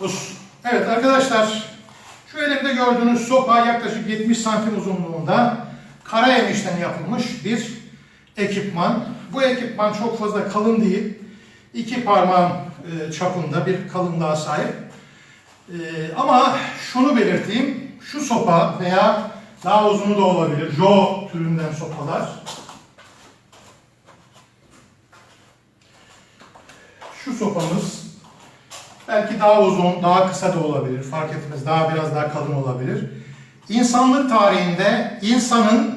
Us. Evet arkadaşlar, şu elimde gördüğünüz sopa yaklaşık 70 santim uzunluğunda kara emişten yapılmış bir ekipman. Bu ekipman çok fazla kalın değil. İki parmağın e, çapında bir kalınlığa sahip. E, ama şunu belirteyim, şu sopa veya daha uzunu da olabilir, Jo türünden sopalar. Şu sopamız belki daha uzun, daha kısa da olabilir, fark etmez, daha biraz daha kalın olabilir. İnsanlık tarihinde insanın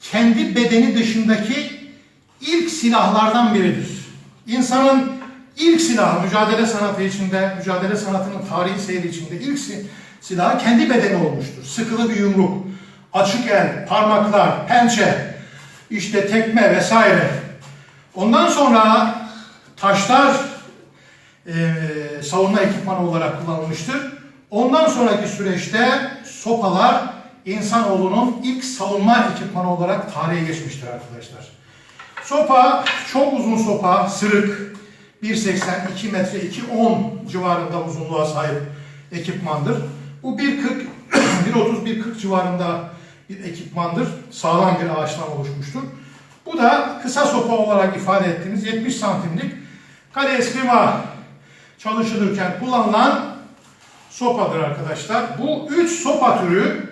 kendi bedeni dışındaki ilk silahlardan biridir. İnsanın ilk silahı mücadele sanatı içinde, mücadele sanatının tarihi seyri içinde ilk si- silahı kendi bedeni olmuştur. Sıkılı bir yumruk, açık el, parmaklar, pençe, işte tekme vesaire. Ondan sonra taşlar e, savunma ekipmanı olarak kullanılmıştır. Ondan sonraki süreçte sopalar insanoğlunun ilk savunma ekipmanı olarak tarihe geçmiştir arkadaşlar. Sopa çok uzun sopa, sırık, 1.80, 2 metre, 2.10 civarında uzunluğa sahip ekipmandır. Bu 1.40, 1.30, 1.40 civarında bir ekipmandır. Sağlam bir ağaçtan oluşmuştur. Bu da kısa sopa olarak ifade ettiğimiz 70 santimlik kale eskrima çalışılırken kullanılan sopadır arkadaşlar. Bu üç sopa türü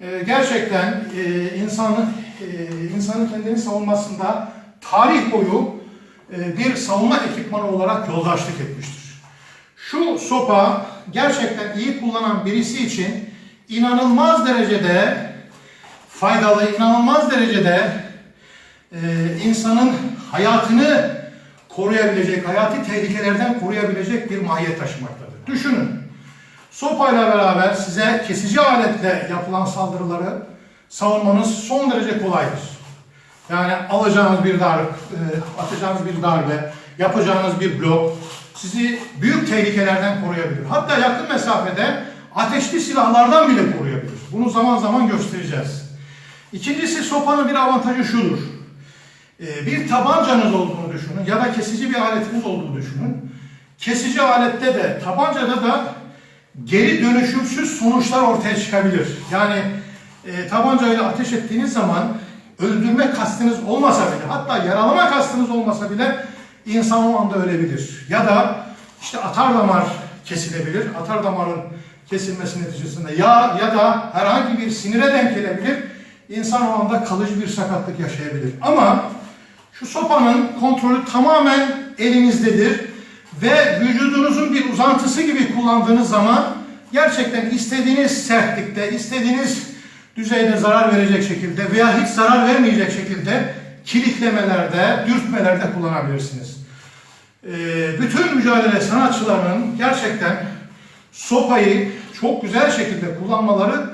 e, gerçekten e, insanın e, insanın kendini savunmasında tarih boyu bir savunma ekipmanı olarak yoldaşlık etmiştir. Şu sopa gerçekten iyi kullanan birisi için inanılmaz derecede faydalı, inanılmaz derecede insanın hayatını koruyabilecek, hayati tehlikelerden koruyabilecek bir mahiyet taşımaktadır. Düşünün, sopayla beraber size kesici aletle yapılan saldırıları savunmanız son derece kolaydır. Yani alacağınız bir darbe, atacağınız bir darbe, yapacağınız bir blok sizi büyük tehlikelerden koruyabilir. Hatta yakın mesafede ateşli silahlardan bile koruyabilir. Bunu zaman zaman göstereceğiz. İkincisi sopanın bir avantajı şudur. Ee, bir tabancanız olduğunu düşünün ya da kesici bir aletiniz olduğunu düşünün. Kesici alette de tabancada da geri dönüşümsüz sonuçlar ortaya çıkabilir. Yani e, tabancayla ateş ettiğiniz zaman öldürme kastınız olmasa bile hatta yaralama kastınız olmasa bile insan o anda ölebilir. Ya da işte atar damar kesilebilir. Atar damarın kesilmesi neticesinde ya ya da herhangi bir sinire denk gelebilir. İnsan o anda kalıcı bir sakatlık yaşayabilir. Ama şu sopanın kontrolü tamamen elinizdedir ve vücudunuzun bir uzantısı gibi kullandığınız zaman gerçekten istediğiniz sertlikte, istediğiniz düzeyde zarar verecek şekilde veya hiç zarar vermeyecek şekilde kilitlemelerde, dürtmelerde kullanabilirsiniz. Ee, bütün mücadele sanatçılarının gerçekten sopayı çok güzel şekilde kullanmaları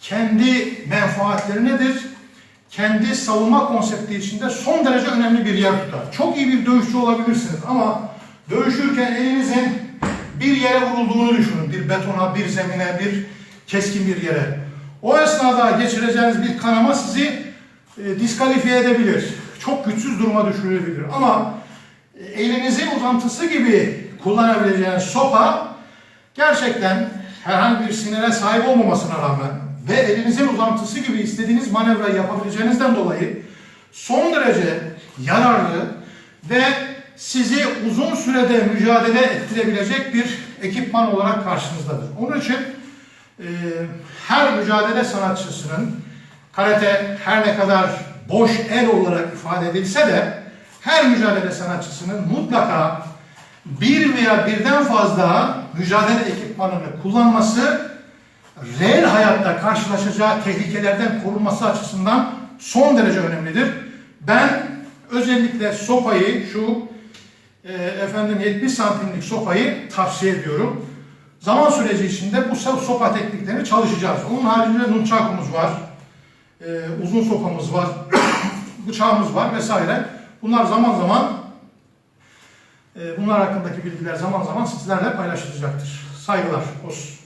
kendi menfaatlerinedir kendi savunma konsepti içinde son derece önemli bir yer tutar. Çok iyi bir dövüşçü olabilirsiniz ama dövüşürken elinizin bir yere vurulduğunu düşünün. Bir betona, bir zemine, bir keskin bir yere. O esnada geçireceğiniz bir kanama sizi e, diskalifiye edebilir. Çok güçsüz duruma düşürebilir. Ama e, elinizin uzantısı gibi kullanabileceğiniz sopa gerçekten herhangi bir sinire sahip olmamasına rağmen ve elinizin uzantısı gibi istediğiniz manevrayı yapabileceğinizden dolayı son derece yararlı ve sizi uzun sürede mücadele ettirebilecek bir ekipman olarak karşınızdadır. Onun için e, her mücadele sanatçısının karate her ne kadar boş el olarak ifade edilse de her mücadele sanatçısının mutlaka bir veya birden fazla mücadele ekipmanını kullanması reel hayatta karşılaşacağı tehlikelerden korunması açısından son derece önemlidir. Ben özellikle sopayı şu e, efendim 70 santimlik sopayı tavsiye ediyorum. Zaman süreci içinde bu so- sopa tekniklerini çalışacağız. Onun haricinde nunchakumuz var. e, uzun sopamız var. bıçağımız var vesaire. Bunlar zaman zaman e, bunlar hakkındaki bilgiler zaman zaman sizlerle paylaşılacaktır. Saygılar olsun.